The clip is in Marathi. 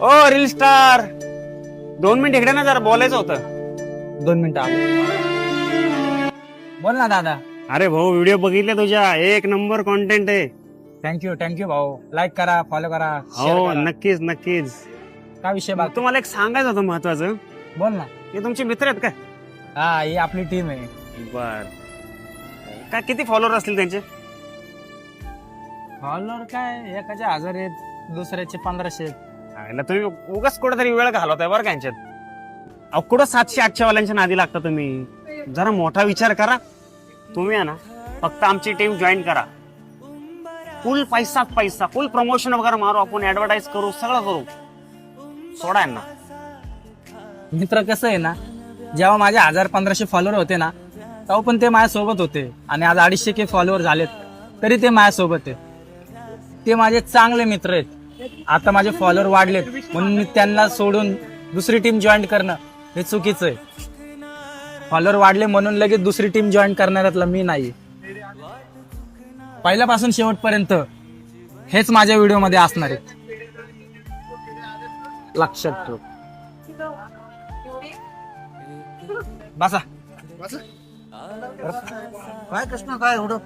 ओ रील स्टार दोन मिनिट इकडे ना जरा बोलायचं होतं. दोन मिनिटं आलो. बोल ना दादा. अरे भाऊ व्हिडिओ बघितले तुझ्या. एक नंबर कॉन्टेंट आहे. थँक्यू थँक्यू भाऊ. लाईक करा फॉलो करा हो. नक्कीच नक्कीच. काय विषय बाकी? तुम्हाला एक सांगायचं होतं महत्वाचं. बोल ना. हे तुमचे मित्र आहेत का? हा ही आपली टीम आहे. बर. काय किती फॉलोअर असतील त्यांचे? फॉलोअर काय एकाचे हजार आहेत दुसऱ्याचे पंधराशे आहेत. आयला तुम्ही उगाच कुठेतरी वेळ घालवताय बरं का यांच्यात. अहो कुठं सातशे आठशे वाल्यांच्या नादी लागता तुम्ही? जरा मोठा विचार करा. तुम्ही आहे ना फक्त आमची टीम जॉईन करा. फुल पैसा पैसा फुल प्रमोशन वगैरे मारू आपण ऍडव्हर्टाईज करू सगळं करू. सोडा यांना. मित्र कसं आहे ना जेव्हा माझे हजार पंधराशे फॉलोअर होते ना तेव्हा पण ते माझ्यासोबत होते. आणि आज अडीचशे के फॉलोअर झालेत तरी ते माझ्यासोबत आहेत ते माझे चांगले मित्र आहेत. आता माझे फॉलोअर वाढलेत. म्हणून मी त्यांना सोडून दुसरी टीम जॉईन करणं हे चुकीचं आहे. फॉलोअर वाढले म्हणून लगेच दुसरी टीम जॉईन करणाऱ्यातला मी नाही पहिल्यापासून शेवटपर्यंत हेच माझ्या व्हिडिओमध्ये असणार आहे. लक्षात ठेव. बसा. काय कृष्ण काय एवढं?